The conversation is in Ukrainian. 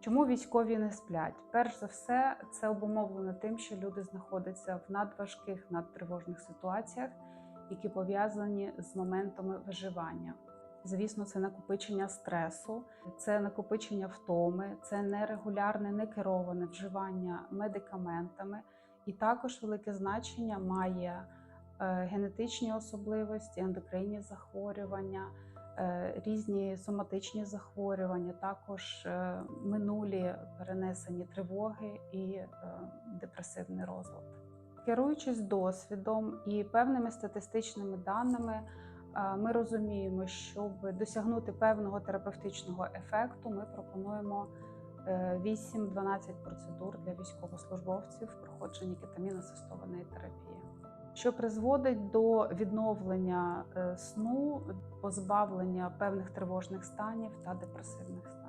Чому військові не сплять? Перш за все, це обумовлено тим, що люди знаходяться в надважких, надтривожних ситуаціях, які пов'язані з моментами виживання. Звісно, це накопичення стресу, це накопичення втоми, це нерегулярне, некероване вживання медикаментами, і також велике значення має е, генетичні особливості, ендокринні захворювання, різні соматичні захворювання, також е, минулі перенесені тривоги і е, депресивний розлад. Керуючись досвідом і певними статистичними даними, е, ми розуміємо, щоб досягнути певного терапевтичного ефекту, ми пропонуємо е, 8-12 процедур для військовослужбовців в проходженні кетаміносистованої терапії, що призводить до відновлення е, сну, позбавлення певних тривожних станів та депресивних станів.